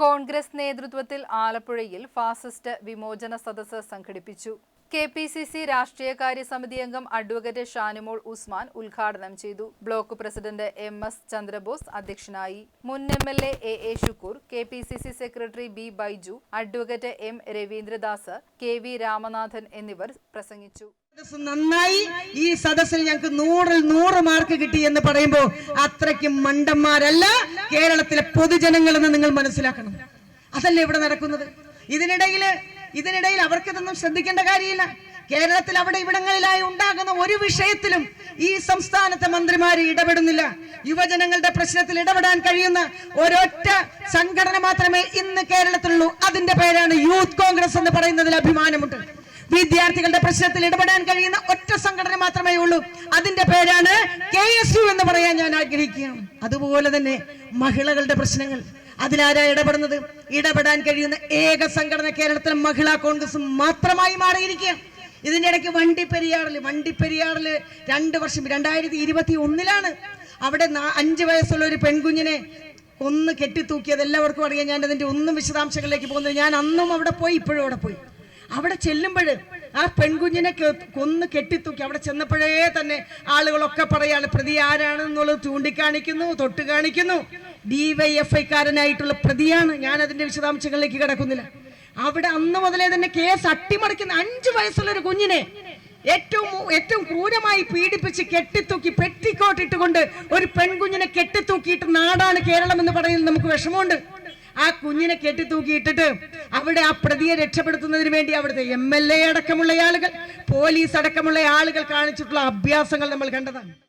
കോൺഗ്രസ് നേതൃത്വത്തിൽ ആലപ്പുഴയിൽ ഫാസിസ്റ്റ് വിമോചന സദസ്സ് സംഘടിപ്പിച്ചു. കെ പി സി സി രാഷ്ട്രീയകാര്യ സമിതി അംഗം അഡ്വക്കേറ്റ് ഷാനിമോൾ ഉസ്മാൻ ഉദ്ഘാടനം ചെയ്തു. Block president M S Chandrabose അധ്യക്ഷനായി. മുൻ M L A A A Shukoor K P C C secretary B Baiju advocate M Raveendradas K V Ramanathan എന്നിവർ പ്രസംഗിച്ചു. നന്നായി. ഈ സദസ്സിൽ ഞങ്ങൾക്ക് നൂറിൽ നൂറ് മാർക്ക് കിട്ടി എന്ന് പറയുമ്പോൾ അത്രയ്ക്കും മണ്ടന്മാരല്ല കേരളത്തിലെ പൊതുജനങ്ങളെന്ന് നിങ്ങൾ മനസ്സിലാക്കണം. അതല്ലേ ഇവിടെ നടക്കുന്നത്? ഇതിനിടയിൽ ഇതിനിടയിൽ അവർക്കിതൊന്നും ശ്രദ്ധിക്കേണ്ട കാര്യമില്ല. കേരളത്തിൽ അവിടെ ഇവിടങ്ങളിലായി ഉണ്ടാകുന്ന ഒരു വിഷയത്തിലും ഈ സംസ്ഥാനത്തെ മന്ത്രിമാർ ഇടപെടുന്നില്ല. യുവജനങ്ങളുടെ പ്രശ്നത്തിൽ ഇടപെടാൻ കഴിയുന്ന ഒരൊറ്റ സംഘടന മാത്രമേ ഇന്ന് കേരളത്തിലുള്ളൂ. അതിന്റെ പേരാണ് യൂത്ത് കോൺഗ്രസ് എന്ന് പറയുന്നതിൽ അഭിമാനമുണ്ട്. വിദ്യാർത്ഥികളുടെ പ്രശ്നത്തിൽ ഇടപെടാൻ കഴിയുന്ന ഒറ്റ സംഘടന മാത്രമേ ഉള്ളൂ. അതിന്റെ പേരാണ് കെ എസ് യു എന്ന് പറയാൻ ഞാൻ ആഗ്രഹിക്കുകയാണ്. അതുപോലെ തന്നെ മഹിളകളുടെ പ്രശ്നങ്ങൾ. അതിലാരാ ഇടപെടുന്നത്? ഇടപെടാൻ കഴിയുന്ന ഏക സംഘടന കേരളത്തിലെ മഹിളാ കോൺഗ്രസ് മാത്രമായി മാറിയിരിക്കുക ഇതിന്റെ ഇടയ്ക്ക് വണ്ടിപ്പെരിയാറിൽ വണ്ടിപ്പെരിയാറിൽ രണ്ട് വർഷം രണ്ടായിരത്തി ഇരുപത്തി ഒന്നിലാണ് അവിടെ അഞ്ച് വയസ്സുള്ള ഒരു പെൺകുഞ്ഞിനെ ഒന്ന് കെട്ടിത്തൂക്കിയത്. എല്ലാവർക്കും അറിയാം ഞാൻ അതിന്റെ ഒന്നും വിശദാംശങ്ങളിലേക്ക് പോകുന്നത്. ഞാൻ അന്നും അവിടെ പോയി ഇപ്പോഴും അവിടെ പോയി. അവിടെ ചെല്ലുമ്പോൾ ആ പെൺകുഞ്ഞിനെ കൊന്ന് കെട്ടിത്തൂക്കി അവിടെ ചെന്നപ്പോഴേ തന്നെ ആളുകളൊക്കെ പറയാണ് പ്രതി ആരാണെന്നുള്ളത് ചൂണ്ടിക്കാണിക്കുന്നു തൊട്ട് കാണിക്കുന്നു. ഡിവൈഎഫ്ഐക്കാരനായിട്ടുള്ള പ്രതിയാണ്. ഞാൻ അതിന്റെ വിശദാംശങ്ങളിലേക്ക് കിടക്കുന്നില്ല. അവിടെ അന്ന് മുതലേ തന്നെ കേസ് അട്ടിമറിക്കുന്ന അഞ്ചു വയസ്സുള്ള ഒരു കുഞ്ഞിനെ ഏറ്റവും ഏറ്റവും ക്രൂരമായി പീഡിപ്പിച്ച് കെട്ടിത്തൂക്കി പെട്ടിക്കോട്ടിട്ടുകൊണ്ട് ഒരു പെൺകുഞ്ഞിനെ കെട്ടിത്തൂക്കിയിട്ട് നാടാണ് കേരളം എന്ന് പറയുന്നത് നമുക്ക് വിഷമമുണ്ട്. ആ കുഞ്ഞിനെ കെട്ടിത്തൂക്കിയിട്ടിട്ട് അവിടെ ആ പ്രതിയെ രക്ഷപ്പെടുത്തുന്നതിന് വേണ്ടി അവിടുത്തെ എം എൽ എ അടക്കമുള്ള ആളുകൾ പോലീസ് അടക്കമുള്ള ആളുകൾ കാണിച്ചിട്ടുള്ള അഭ്യാസങ്ങൾ നമ്മൾ കണ്ടതാണ്.